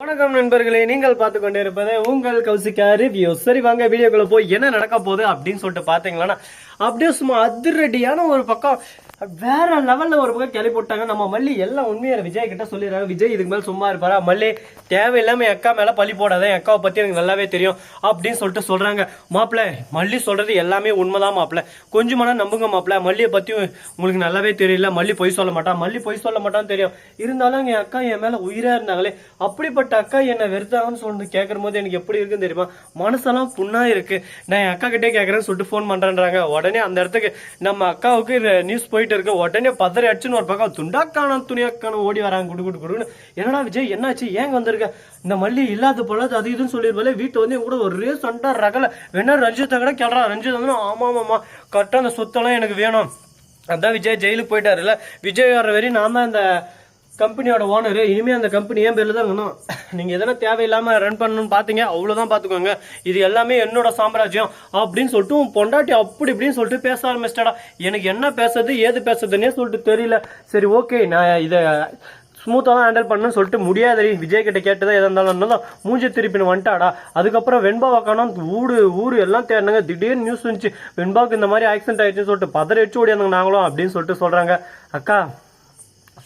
வணக்கம் நண்பர்களே நீங்கள் பார்த்து கொண்டிருப்பது உங்கள் கௌசிகா ரிவ்யூ சரி வாங்க வீடியோக்குள்ள போய் என்ன நடக்க போகுது அப்படின்னு சொல்லிட்டு பாத்தீங்களா அப்படியே சும்மா அதிரடியான ஒரு பக்கம் வேற லெவல்ல ஒரு பக்கம் கிளப்பி விட்டாங்க நம்ம மல்லி எல்லாம் உண்மையான விஜய் கிட்ட சொல்லிடுறாங்க. விஜய் இதுக்கு மேல சும்மா இருப்பாரா? மல்லி தேவையில்லாம என் அக்கா மேல பழி போடாத. என் அக்காவை பத்தி எனக்கு நல்லாவே தெரியும் அப்படின்னு சொல்லிட்டு சொல்றாங்க. மாப்பிள்ள மல்லி சொல்றது எல்லாமே உண்மைதான் மாப்பிள்ள கொஞ்சமான நம்புங்க மாப்பிள்ள மல்லியை பத்தி உங்களுக்கு நல்லாவே தெரியல. மல்லி பொய் சொல்ல மாட்டான் மல்லி பொய் சொல்ல மாட்டான்னு தெரியும். இருந்தாலும் என் அக்கா என் மேல உயிரா இருந்தாங்களே அப்படிப்பட்ட அக்கா என்னை வெறுத்தாங்கன்னு சொல்லிட்டு கேட்கும் போது எனக்கு எப்படி இருக்குன்னு தெரியுமா? மனசெல்லாம் புண்ணா இருக்கு. நான் என் அக்கா கிட்டே கேட்கறேன்னு சொல்லிட்டு ஃபோன் பண்றேன்றாங்க. உடனே அந்த இடத்துக்கு நம்ம அக்காவுக்கு நியூஸ் போயிட்டு இருக்கு. உடனே பதறி அடிச்சுன்னு ஒரு பக்கம் துண்டாக்கான துணியாக்கான ஓடி வராங்க. குடு குடு குடுன்னு. என்னடா விஜய் என்னாச்சு? ஏங்க வந்திருக்க? இந்த மல்லி இல்லாத போல அது இதுன்னு சொல்லியிருப்பாலே வீட்டு வந்து கூட ஒரே சண்டை ரகல. வேணா ரஞ்சித்தை கூட கிளறா. ரஞ்சித் வந்து ஆமா ஆமாமா கரெக்டாக அந்த சொத்தெல்லாம் எனக்கு வேணும். அதான் விஜய் ஜெயிலுக்கு போயிட்டாருல்ல. விஜய் வர வரையும் நான் தான் இந்த கம்பெனியோட ஓனர் இனிமே அந்த கம்பெனி என் பேர்ல தான் இருக்கணும். நீங்க எதனா தேவையில்லாமல் ரன் பண்ணணும்னு பாத்தீங்க அவ்வளவுதான் பாத்துக்கோங்க. இது எல்லாமே என்னோட சாம்ராஜ்யம் அப்படின்னு சொல்லிட்டு உன் பொண்டாட்டி அப்படி இப்படின்னு சொல்லிட்டு பேச ஆரம்பிச்சிட்டாடா. எனக்கு என்ன பேசுறது ஏது பேசுறதுன்னே சொல்லிட்டு தெரியல. சரி ஓகே நான் இதை ஸ்மூத்தாக தான் ஹேண்டில் பண்ணுன்னு சொல்லிட்டு முடியாது விஜய் கிட்ட கேட்டதா எதாக இருந்தாலும் தான் மூஞ்சி திருப்பின்னு வந்துட்டாடா. அதுக்கப்புறம் வெண்பாவை காணும். ஊடு ஊர் எல்லாம் தேடினாங்க. திடீர்னு நியூஸ் வந்துச்சு. வெண்பாவுக்கு இந்த மாதிரி ஆக்சிடென்ட் ஆயிடுச்சுன்னு சொல்லிட்டு பதற வச்சு ஓடியாந்தாங்க நாங்களும் அப்படின்னு சொல்லிட்டு சொல்கிறாங்க அக்கா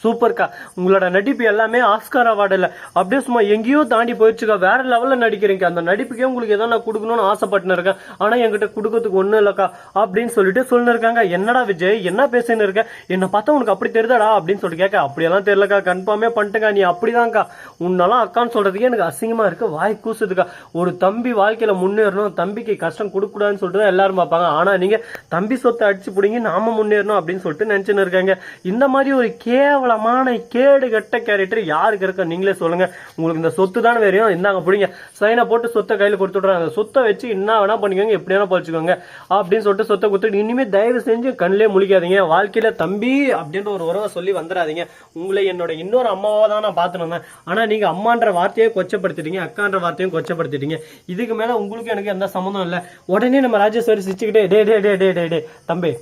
சூப்பர்க்கா உங்களோட நடிப்பு எல்லாமே ஆஸ்கார் அவார்டு இல்லை அப்படியே சும்மா எங்கேயோ தாண்டி போயிடுச்சுக்கா. வேற லெவலில் நடிக்கிறீங்க. அந்த நடிப்புக்கே உங்களுக்கு எதனா கொடுக்கணும்னு ஆசைப்பட்டுன்னு இருக்கேன். ஆனால் என்கிட்ட கொடுக்கறதுக்கு ஒன்றும் இல்லைக்கா. அப்படின்னு சொல்லிட்டு சொல்லின்னு இருக்காங்க என்னடா விஜய்? என்ன பேசின்னு இருக்க? என்னை பார்த்தா உனக்கு அப்படி தெரியுதாடா? அப்படின்னு சொல்லிட்டு கேட்க அப்படியெல்லாம் தெரியலக்கா. கன்ஃபார்மே பண்ணிட்டுக்கா நீ. அப்படிதான்க்கா. உன்னெல்லாம் அக்கான்னு சொல்கிறதுக்கே எனக்கு அசிங்கமாக இருக்கு. வாய் கூசுதுக்கா. ஒரு தம்பி வாழ்க்கையில் முன்னேறணும். தம்பிக்கு கஷ்டம் கொடுக்கூடாதுன்னு சொல்லிட்டு தான் எல்லாரும் பார்ப்பாங்க. ஆனால் நீங்கள் தம்பி சொத்தை அடிச்சு பிடிங்கி நாம முன்னேறணும் அப்படின்னு சொல்லிட்டு நினச்சின்னு இருக்காங்க. இந்த மாதிரி ஒரு கேவலமான கேடு கெட்ட கேரக்டர் யாருக்கு இருக்க நீங்களே சொல்லுங்க. உங்களுக்கு இந்த சொத்து தானே வேறையும் இந்தாங்க பிடிங்க. சைனை போட்டு சொத்தை கையில் கொடுத்துட்றாங்க அந்த சொத்தை வச்சு என்ன வேணா பண்ணிக்கோங்க எப்படி வேணா பழிச்சுக்கோங்க அப்படின்னு சொல்லிட்டு சொத்தை கொடுத்துட்டு இனிமேல் தயவு செஞ்சு கண்ணிலே முழிக்காதீங்க. வாழ்க்கையில் தம்பி அப்படின்ற ஒரு உறவை சொல்லி வந்துடாதீங்க. உங்களை என்னோட இன்னொரு அம்மாவாக தான் நான் பார்த்துட்டு ஆனால் நீங்கள் அம்மான்ற வார்த்தையை கொச்சப்படுத்திட்டீங்க அக்கான்ற வார்த்தையும் கொச்சப்படுத்திட்டீங்க. இதுக்கு மேலே உங்களுக்கு எனக்கு எந்த சம்மந்தம் இல்லை. உடனே நம்ம ராஜேஸ்வரி சிரிச்சுக்கிட்டே டே டே டே டே டே டே தம்பி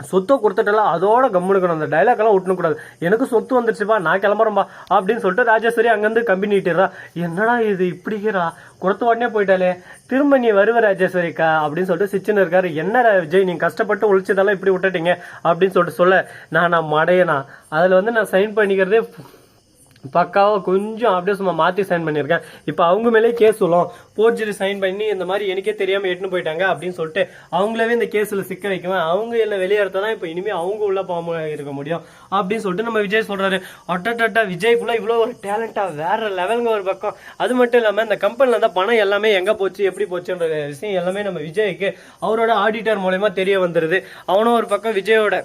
சொத்தை கொடுத்துட்டலாம் அதோட கம்முனுக்கணும் அந்த டைலாக் எல்லாம் கூடாது எனக்கு சொத்து வந்துருச்சுப்பா நான் கிளம்புறேன்பா அப்படின்னு சொல்லிட்டு ராஜேஸ்வரி அங்கேருந்து கம்பினிட்டுறா என்னடா இது இப்படிக்கிறா? கொடுத்த உடனே போயிட்டாலே திரும்ப நீ வருவ ராஜேஸ்வரிக்கா அப்படின்னு சொல்லிட்டு சிச்சுன்னு இருக்காரு. என்ன விஜய் நீ கஷ்டப்பட்டு ஒழிச்சதெல்லாம் இப்படி விட்டுட்டீங்க அப்படின்னு சொல்லிட்டு சொல்ல நான் நான் மடையனா. அதில் வந்து நான் சைன் பண்ணிக்கிறதே பக்காவாக கொஞ்சம் அப்படியே சும்மா மாற்றி சைன் பண்ணியிருக்கேன். இப்போ அவங்க மேலே கேஸ் சொல்லும். போர்ஜரி சைன் பண்ணி இந்த மாதிரி எனக்கே தெரியாமல் எட்டுன்னு போயிட்டாங்க அப்படின்னு சொல்லிட்டு அவங்களவே இந்த கேஸில் சிக்க வைக்குவேன். அவங்க என்ன வெளியேறத தான் இப்போ இனிமேல் அவங்க உள்ள போகாம இருக்க முடியும் அப்படின்னு சொல்லிட்டு நம்ம விஜய் சொல்கிறாரு அட்டட்டா விஜய் ஃபுல்லாக இவ்வளோ ஒரு டேலண்டாக வேற லெவலுங்க ஒரு பக்கம். அது மட்டும் இல்லாமல் இந்த கம்பெனியில் இருந்தால் பணம் எல்லாமே எங்கே போச்சு எப்படி போச்சுன்ற விஷயம் எல்லாமே நம்ம விஜய்க்கு அவரோட ஆடிட்டர் மூலயமா தெரிய வந்துடுது அவனும் ஒரு பக்கம் விஜயோட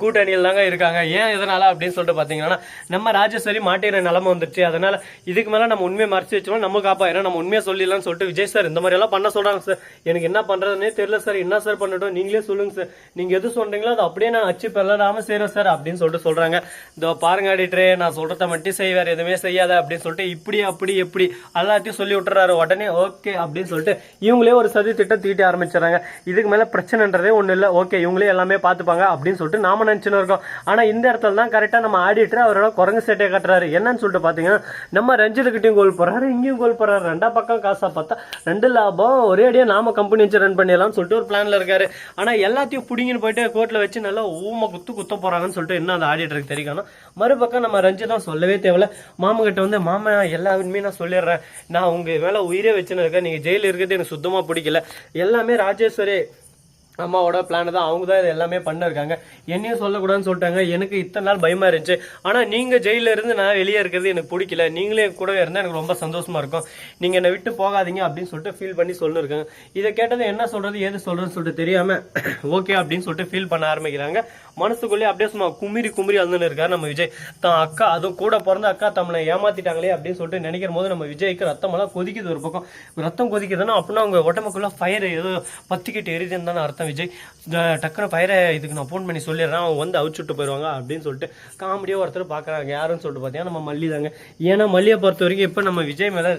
கூட்டணியில் தாங்க இருக்காங்க. ஏன் இதனால அப்படின்னு சொல்லிட்டு பார்த்தீங்கன்னா நம்ம ராஜேஸ்வரி மாட்டிற நிலமை வந்துருச்சு. அதனால இதுக்கு மேலே நம்ம உண்மையை மறைச்சி வச்சோம் நம்ம காப்பாயிரம் நம்ம உண்மையை சொல்லிடலாம்னு சொல்லிட்டு விஜய் சார் இந்த மாதிரி எல்லாம் பண்ண சொல்கிறாங்க சார். எனக்கு என்ன பண்ணுறதுனே தெரியல சார். என்ன சார் பண்ணட்டும்? நீங்களே சொல்லுங்கள் சார். நீங்கள் எது சொல்கிறீங்களோ அதை அப்படியே நான் அச்சு பெறலாமல் செய்யறேன் சார் அப்படின்னு சொல்லிட்டு சொல்கிறாங்க இதோ பாருங்க அடிட்டரே நான் சொல்கிறத மட்டும் செய்வார் எதுவுமே செய்யாத அப்படின்னு சொல்லிட்டு இப்படி அப்படி எப்படி எல்லாத்தையும் சொல்லி விட்டுறாரு. உடனே ஓகே அப்படின்னு சொல்லிட்டு இவங்களே ஒரு சதி திட்டம் தீட்ட ஆரம்பிச்சிடறாங்க. இதுக்கு மேலே பிரச்சனைன்றதே ஒன்றும் இல்லை. ஓகே இவங்களே எல்லாமே பார்த்துப்பாங்க அப்படின்னு சொல்லிட்டு நாம நினச்சின்னு இருக்கோம். ஆனால் இந்த இடத்துல தான் கரெக்டாக நம்ம ஆடிட்டர் அவரோட குரங்கு சேட்டையை கட்டுறாரு. என்னன்னு சொல்லிட்டு பார்த்தீங்கன்னா நம்ம ரஞ்சித்துக்கிட்டையும் கோல் போகிறாரு இங்கேயும் கோல் போடுறாரு. ரெண்டா பக்கம் காசாக பார்த்தா ரெண்டு லாபம் ஒரே அடியாக நாம கம்பெனி வச்சு ரன் பண்ணிடலாம்னு சொல்லிட்டு ஒரு பிளானில் இருக்காரு. ஆனால் எல்லாத்தையும் பிடிங்கின்னு போயிட்டு கோர்ட்டில் வச்சு நல்லா ஊமை குத்து குத்த போகிறாங்கன்னு சொல்லிட்டு என்ன அந்த ஆடிட்டருக்கு தெரியும். மறுபக்கம் நம்ம ரஞ்சிதம் சொல்லவே தேவையில்ல. மாமா வந்து மாமா எல்லா உண்மையும் நான் சொல்லிடுறேன். நான் உங்கள் மேலே உயிரே வச்சுன்னு இருக்கேன். நீங்கள் ஜெயிலில் இருக்கிறது எனக்கு சுத்தமாக பிடிக்கல. எல்லாமே ராஜேஸ்வரி அம்மாவோட பிளான் தான். அவங்க தான் இது எல்லாமே பண்ணிருக்காங்க. என்னையும் சொல்லக்கூடாதுன்னு சொல்லிட்டாங்க. எனக்கு இத்தனை நாள் பயமா இருந்துச்சு. ஆனால் நீங்கள் ஜெயிலில் இருந்து நான் வெளியே இருக்கிறது எனக்கு பிடிக்கல. நீங்களே கூடவே இருந்தால் எனக்கு ரொம்ப சந்தோஷமா இருக்கும். நீங்கள் என்னை விட்டு போகாதீங்க அப்படின்னு சொல்லிட்டு ஃபீல் பண்ணி சொல்லியிருக்காங்க இதை கேட்டது என்ன சொல்கிறது ஏது சொல்கிறதுன்னு சொல்லிட்டு தெரியாமல் ஓகே அப்படின்னு சொல்லிட்டு ஃபீல் பண்ண ஆரம்பிக்கிறாங்க. மனசுக்குள்ளேயே அப்படியே சும்மா குமிரி குமிரி வந்துன்னு இருக்காரு நம்ம விஜய். தான் அக்கா அதுவும் கூட பிறந்த அக்கா தம்மளை ஏமாத்திட்டாங்களே அப்படின்னு சொல்லிட்டு நினைக்கிற போது நம்ம விஜய்க்கு ரத்தமெல்லாம் கொதிக்குது ஒரு பக்கம். ரத்தம் கொதிக்குதுன்னா அப்படின்னா அவங்க உடம்புக்குள்ளே ஃபயர் ஏதோ பத்திக்கிட்டு எரியுதுன்னு தானே அர்த்தம் விஜய். டக்குனு ஃபயரை இதுக்கு நான் ஃபோன் பண்ணி சொல்லிடுறேன். அவங்க வந்து அவிச்சுட்டு போயிடுவாங்க அப்படின்னு சொல்லிட்டு காமெடியாக ஒருத்தர் பார்க்குறாங்க யாருன்னு சொல்லிட்டு பார்த்தீங்கன்னா நம்ம மல்லி தாங்க ஏன்னா மல்லியை பொறுத்த வரைக்கும் இப்போ நம்ம விஜய் மேலே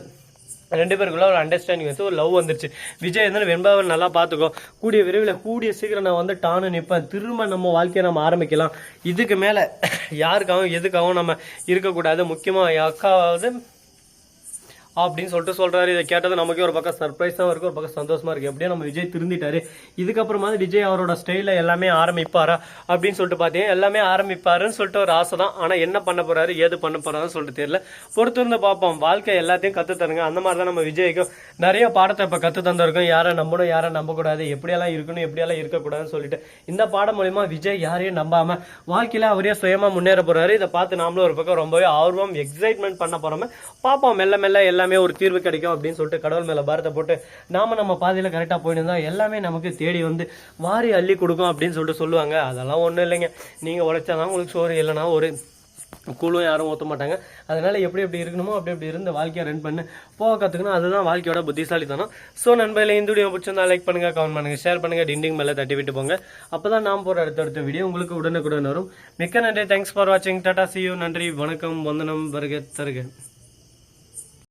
ரெண்டு பேருக்குள்ள ஒரு அண்டர்ஸ்டாண்டிங் வந்து ஒரு லவ் வந்துருச்சு. விஜய் இருந்தாலும் வெண்பாவை நல்லா பார்த்துக்கோ கூடிய விரைவில் கூடிய சீக்கிரம் நான் வந்து டானு நிற்பேன் திரும்ப நம்ம வாழ்க்கையை நம்ம ஆரம்பிக்கலாம். இதுக்கு மேலே யாருக்காகவும் எதுக்காகவும் நம்ம இருக்கக்கூடாது. முக்கியமாக அக்காவது அப்படின்னு சொல்லிட்டு சொல்றாரு. இதை கேட்டது நமக்கே ஒரு பக்கம் சர்ப்ரைஸாக இருக்கு ஒரு பக்கம் சந்தோஷமா இருக்கு. எப்படியும் நம்ம விஜய் திருந்திட்டாரு. இதுக்கப்புறமா விஜய் அவரோட ஸ்டைல எல்லாமே ஆரம்பிப்பாரா அப்படின்னு சொல்லிட்டு பார்த்தீங்கன்னா எல்லாமே ஆரம்பிப்பாருன்னு சொல்லிட்டு ஒரு ஆசை தான். ஆனால் என்ன பண்ண போறாரு ஏது பண்ண போறாருன்னு சொல்லிட்டு தெரியல. பொறுத்து இருந்து பார்ப்போம். வாழ்க்கை எல்லாத்தையும் கத்து தருங்க. அந்த மாதிரி தான் நம்ம விஜய்க்கும் நிறைய பாடத்தை இப்போ கற்று தந்திருக்கோம். யாரை நம்பணும் யாரை நம்பக்கூடாது எப்படியெல்லாம் இருக்கணும் எப்படியெல்லாம் இருக்கக்கூடாதுன்னு சொல்லிட்டு. இந்த பாடம் மூலியமா விஜய் யாரையும் நம்பாம வாழ்க்கையில அவரே சுயமா முன்னேற போறாரு. இதை பார்த்து நாமளும் ஒரு பக்கம் ரொம்பவே ஆர்வம் எக்ஸைட்மெண்ட் பண்ண போறோமே. பார்ப்போம். மெல்ல மெல்ல எல்லாம் எல்லாமே ஒரு தீர்வு கிடைக்கும் அப்படின்னு சொல்லிட்டு கடவுள் மேல பாரத்தை போட்டு நாம நம்ம பாதையில கரெக்டா போயிட்டு எல்லாமே நமக்கு தேடி வந்து வாரி அள்ளி கொடுக்கும் அப்படின்னு சொல்லிட்டு சொல்லுவாங்க. அதெல்லாம் ஒன்றும் இல்லைங்க. நீங்க உழைச்சாதான் உங்களுக்கு சோறு இல்லைன்னா ஒரு குழுவும் யாரும் ஊற்ற மாட்டாங்க. அதனால எப்படி எப்படி இருக்கணுமோ அப்படி எப்படி இருந்து வாழ்க்கையை ரன் பண்ணு. போக கற்றுக்கணும் அதுதான் வாழ்க்கையோட புத்திசாலித்தனம். ஸோ நண்பர்களே இந்த வீடியோ பிடிச்சிருந்தா லைக் பண்ணுங்க கமெண்ட் பண்ணுங்கள் ஷேர் பண்ணுங்கள் டிண்டிங் மேலே தட்டி விட்டு போங்க. அப்போ தான் நாம் போகிற அடுத்தடுத்த வீடியோ உங்களுக்கு உடனுக்குடன் வரும். மிக்க நன்றி. தேங்க்ஸ் ஃபார் வாட்சிங் டாடா சியூ நன்றி. வணக்கம். வந்தனம். வருக தருக.